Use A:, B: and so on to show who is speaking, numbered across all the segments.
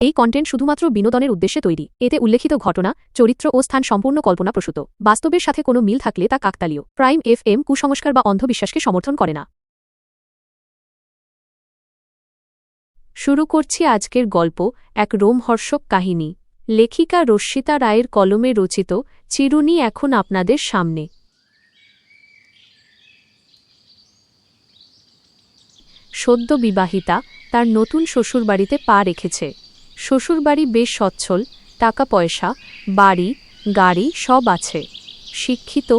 A: এই কন্টেন্ট শুধুমাত্র বিনোদনের উদ্দেশ্যে তৈরি। এতে উল্লেখিত ঘটনা, চরিত্র ও স্থান সম্পূর্ণ কল্পনাপ্রসূত বাস্তবের সাথে কোনো মিল থাকলে তা কাকতালীয়। প্রাইম এফ এম কুসংস্কার বা অন্ধবিশ্বাসকে সমর্থন করে না। শুরু করছি আজকের গল্প, এক রোমহর্ষক কাহিনী। লেখিকা রশ্মিতা রায়ের কলমে রচিত, চিরুনি এখন আপনাদের সামনে। সদ্য বিবাহিতা, তার নতুন শ্বশুরবাড়িতে পা রেখেছে। শ্বশুরবাড়ি বেশ সচ্ছল টাকা পয়সা বাড়ি, গাড়ি সব আছে। শিক্ষিত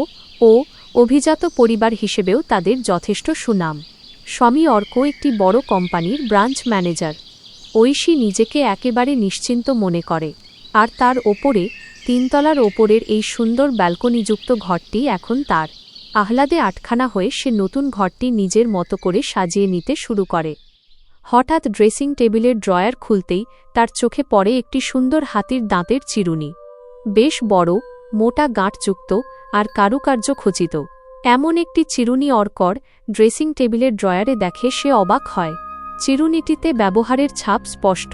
A: ও অভিজাত পরিবার হিসেবেও তাদের যথেষ্ট সুনাম। স্বামী অর্ক একটি বড় কোম্পানির ব্রাঞ্চ ম্যানেজার। ঐশী নিজেকে একেবারে নিশ্চিন্ত মনে করে। আর তার ওপরে, তিনতলার ওপরের এই সুন্দর ব্যালকনিযুক্ত ঘরটি এখন তার। আহ্লাদে আটখানা হয়ে সে নতুন ঘরটি নিজের মতো করে সাজিয়ে নিতে শুরু করে। হঠাৎ ড্রেসিং টেবিলের ড্রয়ার খুলতেই তার চোখে পড়ে একটি সুন্দর হাতির দাঁতের চিরুনি। বেশ বড়, মোটা গাঁটযুক্ত আর কারুকার্য খচিত। এমন একটি চিরুনি অর্কর ড্রেসিং টেবিলের ড্রয়ারে দেখে সে অবাক হয়। চিরুনিটিতে ব্যবহারের ছাপ স্পষ্ট।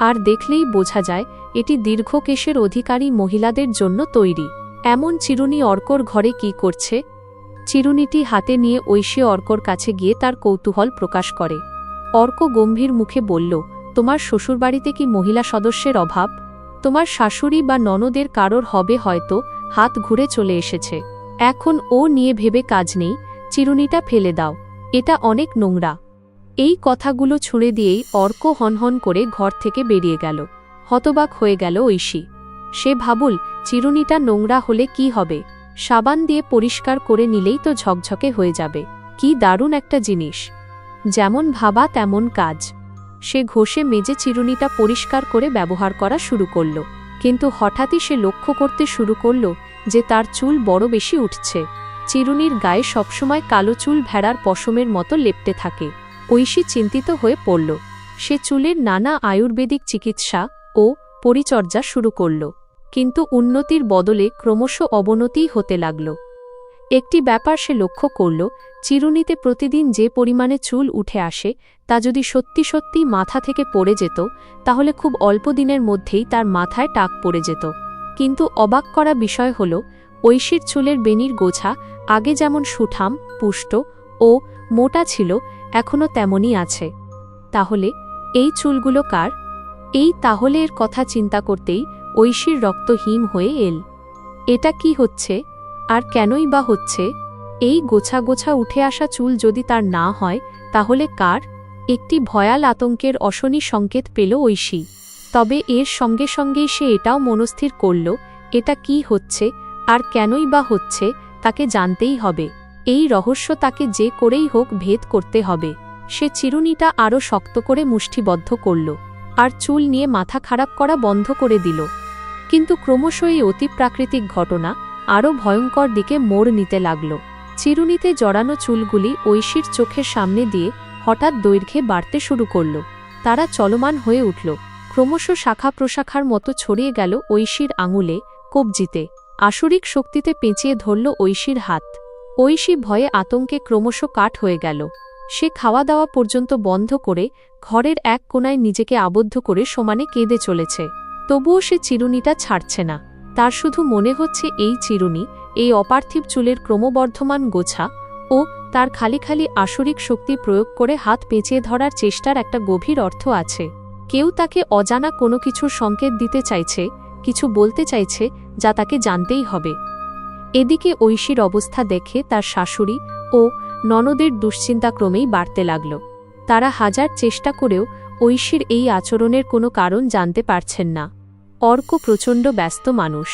A: আর দেখলেই বোঝা যায়, এটি দীর্ঘকেশের অধিকারী মহিলাদের জন্য তৈরি। এমন চিরুনি অর্কর ঘরে কি করছে? চিরুনিটি হাতে নিয়ে ঐশী অর্কর কাছে গিয়ে তার কৌতূহল প্রকাশ করে। অর্ক গম্ভীর মুখে বলল, তোমার শ্বশুরবাড়িতে কি মহিলা সদস্যের অভাব? তোমার শাশুড়ি বা ননদের কারোর হবে হয়তো, হাত ঘুরে চলে এসেছে। এখন ও নিয়ে ভেবে কাজ নেই, চিরুনিটা ফেলে দাও। এটা অনেক নোংরা। এই কথাগুলো ছুঁড়ে দিয়েই অর্ক হনহন করে ঘর থেকে বেরিয়ে গেল। হতবাক হয়ে গেল ঐশী। সে ভাবুল, চিরুনিটা নোংরা হলে কি হবে? সাবান দিয়ে পরিষ্কার করে নিলেই তো ঝকঝকে হয়ে যাবে। কি দারুণ একটা জিনিস। যেমন ভাবা তেমন কাজ। সে ঘষে মেজে চিরুনিটা পরিষ্কার করে ব্যবহার করা শুরু করল। কিন্তু হঠাৎই সে লক্ষ্য করতে শুরু করল যে তার চুল বড় বেশি উঠছে। চিরুনির গায়ে সবসময় কালো চুল ভেড়ার পশমের মতো লেপটে থাকে। ঐশী চিন্তিত হয়ে পড়ল। সে চুলের নানা আয়ুর্বেদিক চিকিৎসা ও পরিচর্যা শুরু করল। কিন্তু উন্নতির বদলে ক্রমশ অবনতিই হতে লাগল। একটি ব্যাপার সে লক্ষ্য করল, চিরুনিতে প্রতিদিন যে পরিমাণে চুল উঠে আসে, তা যদি সত্যি সত্যি মাথা থেকে পড়ে যেত, তাহলে খুব অল্প দিনের মধ্যেই তার মাথায় টাক পড়ে যেত। কিন্তু অবাক করা বিষয় হল, ঐশীর চুলের বেনির গোছা, আগে যেমন সুঠাম, পুষ্ট ও মোটা ছিল এখনও তেমনই আছে। তাহলে, এই চুলগুলো কার? এই তাহলে এর কথা চিন্তা করতেই ঐশীর রক্ত হিম হয়ে এল। এটা কি হচ্ছে? আর কেনই বা হচ্ছে? এই গোছা গোছা উঠে আসা চুল যদি তার না হয়, তাহলে কার? একটি ভয়াল আতঙ্কের অশনি সংকেত পেল ঐশী। তবে এর সঙ্গে সঙ্গেই সে এটাও মনস্থির করল, এটা কি হচ্ছে, আর কেনই বা হচ্ছে, তাকে জানতেই হবে। এই রহস্য তাকে যে করেই হোক ভেদ করতে হবে। সে চিরুনিটা আরও শক্ত করে মুষ্টিবদ্ধ করল, আর চুল নিয়ে মাথা খারাপ করা বন্ধ করে দিল। কিন্তু ক্রমশ এই অতিপ্রাকৃতিক ঘটনা আরও ভয়ঙ্কর দিকে মোড় নিতে লাগল। চিরুনিতে জড়ানো চুলগুলি ঐশীর চোখের সামনে দিয়ে হঠাৎ দৈর্ঘ্যে বাড়তে শুরু করল। তারা চলমান হয়ে উঠল। ক্রমশ শাখা প্রশাখার মতো ছড়িয়ে গেল ঐশীর আঙুলে, কবজিতে। আসরিক শক্তিতে পেঁচিয়ে ধরল ঐশীর হাত। ঐশী ভয়ে আতঙ্কে ক্রমশ কাঠ হয়ে গেল। সে খাওয়া দাওয়া পর্যন্ত বন্ধ করে ঘরের এক কোনায় নিজেকে আবদ্ধ করে সমানে কেঁদে চলেছে। তবুও সে চিরুনিটা ছাড়ছে না। তার শুধু মনে হচ্ছে এই চিরুনি, এই অপার্থিব চুলের ক্রমবর্ধমান গোছা ও তার খালি খালি আসরিক শক্তি প্রয়োগ করে হাত পেঁচিয়ে ধরার চেষ্টার একটা গভীর অর্থ আছে। কেউ তাকে অজানা কোনো কিছুর সংকেত দিতে চাইছে, কিছু বলতে চাইছে, যা তাকে জানতেই হবে। এদিকে ঐশীর অবস্থা দেখে তার শাশুড়ি ও ননদের দুশ্চিন্তা ক্রমেই বাড়তে লাগল। তারা হাজার চেষ্টা করেও ঐশীর এই আচরণের কোনো কারণ জানতে পারছেন না। অর্ক প্রচণ্ড ব্যস্ত মানুষ।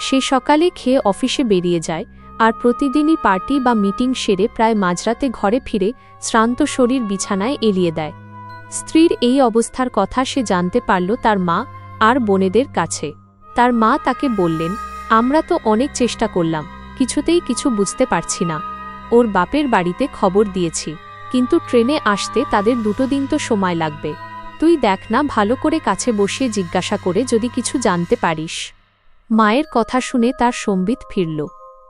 A: সে সকালে খেয়ে অফিসে বেরিয়ে যায় আর প্রতিদিনই পার্টি বা মিটিং সেরে প্রায় মাঝরাতে ঘরে ফিরে শ্রান্ত শরীর বিছানায় এলিয়ে দেয়। স্ত্রীর এই অবস্থার কথা সে জানতে পারল তার মা আর বোনেদের কাছে। তার মা তাকে বললেন, আমরা তো অনেক চেষ্টা করলাম, কিছুতেই কিছু বুঝতে পারছি না। ওর বাপের বাড়িতে খবর দিয়েছি, কিন্তু ট্রেনে আসতে তাদের দুটো দিন তো সময় লাগবে। তুই দেখ না, ভালো করে কাছে বসিয়ে জিজ্ঞাসা করে যদি কিছু জানতে পারিস। মায়ের কথা শুনে তার সম্বিত ফিরল।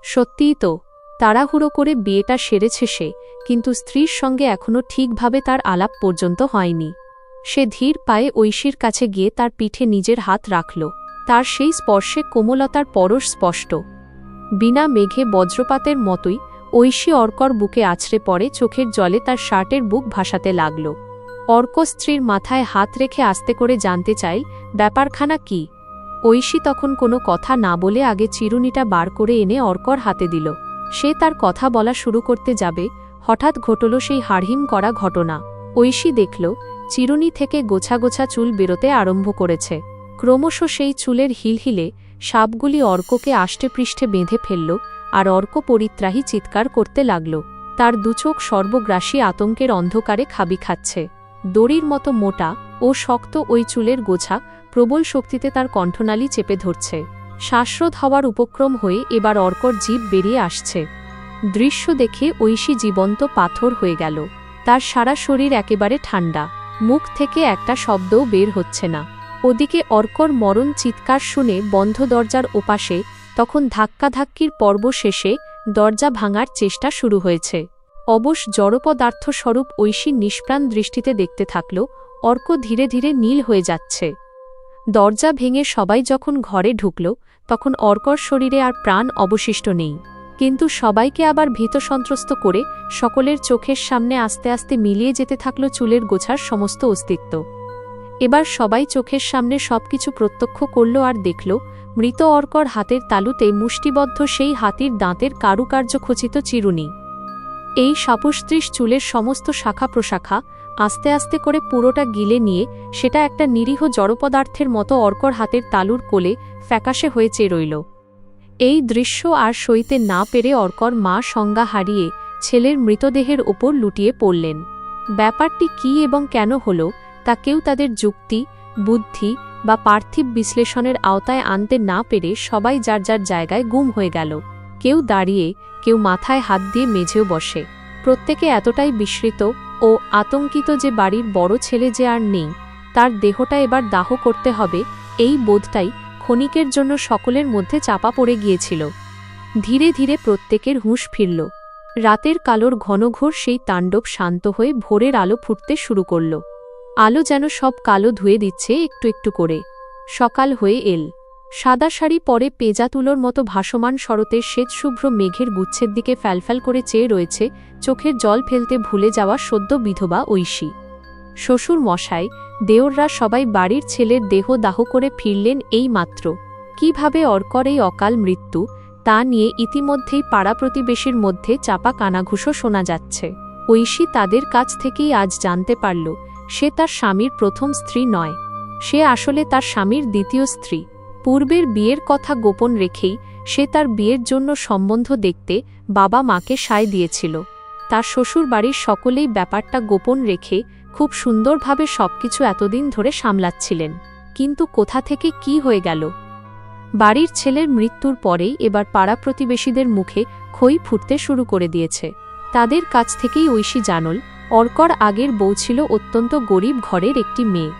A: সত্যিই তো, তাড়াহুড়ো করে বিয়েটা সেরেছে সে, কিন্তু স্ত্রীর সঙ্গে এখনও ঠিকভাবে তার আলাপ পর্যন্ত হয়নি। সে ধীর পায়ে ঐশীর কাছে গিয়ে তার পিঠে নিজের হাত রাখল। তার সেই স্পর্শে কোমলতার পরশ স্পষ্ট। বিনা মেঘে বজ্রপাতের মতোই ঐশী অর্কর বুকে আছড়ে পড়ে চোখের জলে তার শার্টের বুক ভাসাতে লাগল। অর্ক স্ত্রীর মাথায় হাত রেখে আস্তে করে জানতে চাই, ব্যাপারখানা কি? ঐশী তখন কোনো কথা না বলে আগে চিরুনিটা বার করে এনে অর্কর হাতে দিল। সে তার কথা বলা শুরু করতে যাবে, হঠাৎ ঘটল সেই হাড়হিম করা ঘটনা। ঐশী দেখল, চিরুনি থেকে গোছা গোছা চুল বেরোতে আরম্ভ করেছে। ক্রমশ সেই চুলের হিলহিলে সাপগুলি অর্ককে আষ্টেপৃষ্ঠে বেঁধে ফেলল আর অর্ক পরিত্রাহী চিৎকার করতে লাগল। তার দুচোখ সর্বগ্রাসী আতঙ্কের অন্ধকারে খাবি খাচ্ছে দড়ির মতো মোটা ও শক্ত ওই চুলের গোছা প্রবল শক্তিতে তার কণ্ঠনালী চেপে ধরছে। শ্বাসরোধ হওয়ার উপক্রম হয়ে এবার অর্কর জীব বেরিয়ে আসছে। দৃশ্য দেখে ঐশী জীবন্ত পাথর হয়ে গেল। তার সারা শরীর একেবারে ঠান্ডা। মুখ থেকে একটা শব্দও বের হচ্ছে না। ওদিকে অর্কর মরণ চিৎকার শুনে বন্ধ দরজার ওপাশে তখন ধাক্কাধাক্কির পর্ব শেষে দরজা ভাঙার চেষ্টা শুরু হয়েছে। অবশ জড়পদার্থ স্বরূপ ঐশী নিষ্প্রাণ দৃষ্টিতে দেখতে থাকল, অর্ক ধীরে ধীরে নীল হয়ে যাচ্ছে। দরজা ভেঙে সবাই যখন ঘরে ঢুকল, তখন অর্কর শরীরে আর প্রাণ অবশিষ্ট নেই। কিন্তু সবাইকে আবার ভীত সন্ত্রস্ত করে সকলের চোখের সামনে আস্তে আস্তে মিলিয়ে যেতে থাকল চুলের গোছার সমস্ত অস্তিত্ব। এবার সবাই চোখের সামনে সবকিছু প্রত্যক্ষ করল আর দেখল, মৃত অর্কর হাতের তালুতে মুষ্টিবদ্ধ সেই হাতির দাঁতের কারুকার্য খচিত চিরুনি। এই সাপুস্ত্রিশ চুলের সমস্ত শাখা প্রশাখা আস্তে আস্তে করে পুরোটা গিলে নিয়ে সেটা একটা নিরীহ জড়পদার্থের মতো অর্কর হাতের তালুর কোলে ফ্যাকাশে হয়ে চেয়ে রইল। এই দৃশ্য আর সইতে না পেরে অর্কর মা সংজ্ঞা হারিয়ে ছেলের মৃতদেহের ওপর লুটিয়ে পড়লেন। ব্যাপারটি কি এবং কেন হল তা কেউ তাদের যুক্তি, বুদ্ধি বা পার্থিব বিশ্লেষণের আওতায় আনতে না পেরে সবাই যার যার জায়গায় গুম হয়ে গেল। কেউ দাঁড়িয়ে কেউ মাথায় হাত দিয়ে মেঝেও বসে। প্রত্যেকে এতটাই বিস্মৃত ও আতঙ্কিত যে বাড়ির বড় ছেলে যে আর নেই, তার দেহটা এবার দাহ করতে হবে, এই বোধটাই ক্ষণিকের জন্য সকলের মধ্যে চাপা পড়ে গিয়েছিল। ধীরে ধীরে প্রত্যেকের হুঁশ ফিরল। রাতের কালোর ঘনঘোর সেই তাণ্ডব শান্ত হয়ে ভোরের আলো ফুটতে শুরু করল। আলো যেন সব কালো ধুয়ে দিচ্ছে একটু একটু করে। সকাল হয়ে এল। সাদা শাড়ি পরে পেজা তুলোর মতো ভাসমান শরতের শ্বেতশুভ্র মেঘের গুচ্ছের দিকে ফ্যালফ্যাল করে চেয়ে রয়েছে চোখের জল ফেলতে ভুলে যাওয়া সদ্য বিধবা ঐশী। শ্বশুর মশাই, দেওররা সবাই বাড়ির ছেলের দেহ দাহ করে ফিরলেন এই মাত্র। কীভাবে অর্কর এই অকাল মৃত্যু, তা নিয়ে ইতিমধ্যেই পাড়া প্রতিবেশীর মধ্যে চাপা কানাঘুষো শোনা যাচ্ছে। ঐশী তাদের কাছ থেকেই আজ জানতে পারল, সে তার স্বামীর প্রথম স্ত্রী নয়। সে আসলে তার স্বামীর দ্বিতীয় স্ত্রী। পূর্বের বিয়ের কথা গোপন রেখেই সে তার বিয়ের জন্য সম্বন্ধ দেখতে বাবা মাকে সায় দিয়েছিল। তার শ্বশুর বাড়ির সকলেই ব্যাপারটা গোপন রেখে খুব সুন্দরভাবে সবকিছু এতদিন ধরে সামলাচ্ছিলেন। কিন্তু কোথা থেকে কি হয়ে গেল? বাড়ির ছেলের মৃত্যুর পরেই এবার পাড়া প্রতিবেশীদের মুখে খই ফুটতে শুরু করে দিয়েছে। তাদের কাছ থেকেই ঐশী জানল, অর্কর আগের বউ ছিল অত্যন্ত গরিব ঘরের একটি মেয়ে।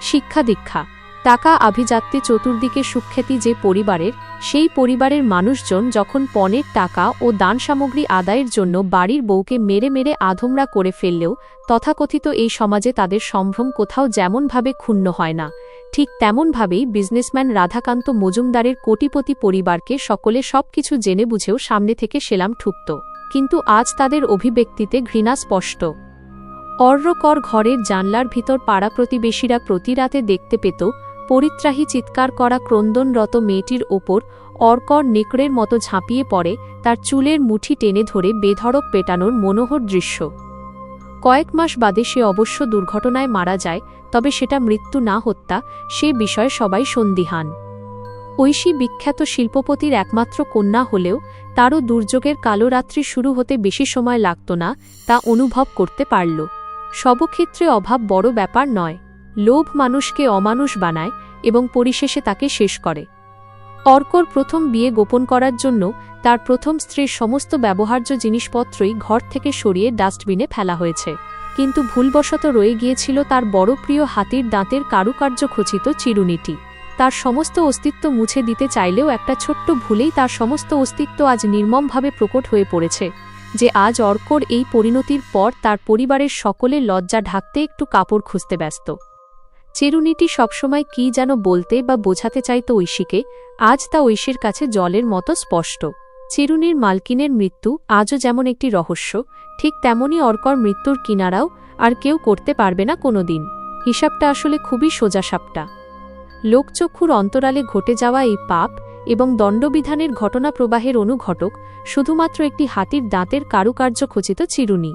A: শিক্ষা দীক্ষা। টাকা আভিজাত্যে চতুর্দিকে সুখ্যাতি যে পরিবারের, সেই পরিবারের মানুষজন যখন পণের টাকা ও দান সামগ্রী আদায়ের জন্য বাড়ির বউকে মেরে মেরে আধমরা করে ফেললেও, তথাকথিত এই সমাজে তাদের সম্ভ্রম কোথাও যেমনভাবে ক্ষুণ্ণ হয় না। ঠিক তেমনভাবেই বিজনেসম্যান রাধাকান্ত মজুমদারের কোটিপতি পরিবারকে সকলে সবকিছু জেনে বুঝেও সামনে থেকে সেলাম ঠুকত। কিন্তু আজ তাদের অভিব্যক্তিতে ঘৃণা স্পষ্ট। অর্রকর ঘরের জানলার ভিতর পাড়া প্রতিবেশীরা প্রতি রাতে দেখতে পেত পরিত্রাহী চিৎকার করা ক্রন্দনরত মেয়েটির ওপর অর্কর নেকড়ের মতো ঝাঁপিয়ে পড়ে তার চুলের মুঠি টেনে ধরে বেধড়ক পেটানোর মনোহর দৃশ্য। কয়েক মাস বাদে সে অবশ্য দুর্ঘটনায় মারা যায়, তবে সেটা মৃত্যু না হত্যা, সে বিষয়ে সবাই সন্দিহান। ঐশী বিখ্যাত শিল্পপতির একমাত্র কন্যা হলেও তারও দুর্যোগের কালো রাত্রি শুরু হতে বেশি সময় লাগত না, তা অনুভব করতে পারল। সবক্ষেত্রে অভাব বড় ব্যাপার নয়। লোভ মানুষকে অমানুষ বানায় এবং পরিশেষে তাকে শেষ করে। অর্কর প্রথম বিয়ে গোপন করার জন্য তার প্রথম স্ত্রীর সমস্ত ব্যবহার্য জিনিসপত্রই ঘর থেকে সরিয়ে ডাস্টবিনে ফেলা হয়েছে। কিন্তু ভুলবশত রয়ে গিয়েছিল তার বড় প্রিয় হাতির দাঁতের কারুকার্য খচিত চিরুনিটি। তার সমস্ত অস্তিত্ব মুছে দিতে চাইলেও একটা ছোট্ট ভুলেই তার সমস্ত অস্তিত্ব আজ নির্মমভাবে প্রকট হয়ে পড়েছে, যে আজ অর্কর এই পরিণতির পর তার পরিবারের সকলে লজ্জা ঢাকতে একটু কাপড় খুঁজতে ব্যস্ত। চিরুনিটি সবসময় কী যেন বলতে বা বোঝাতে চাইত ঐশীকে, আজ তা ঐশীর কাছে জলের মতো স্পষ্ট। চিরুনির মালকিনের মৃত্যু আজও যেমন একটি রহস্য, ঠিক তেমনই অর্কর মৃত্যুর কিনারাও আর কেউ করতে পারবে না কোনো দিন হিসাবটা আসলে খুবই সোজাসাপটা। লোকচক্ষুর অন্তরালে ঘটে যাওয়া এই পাপ এবং দণ্ডবিধানের ঘটনা প্রবাহের অনুঘটক শুধুমাত্র একটি হাতির দাঁতের কারুকার্য খচিত চিরুনি।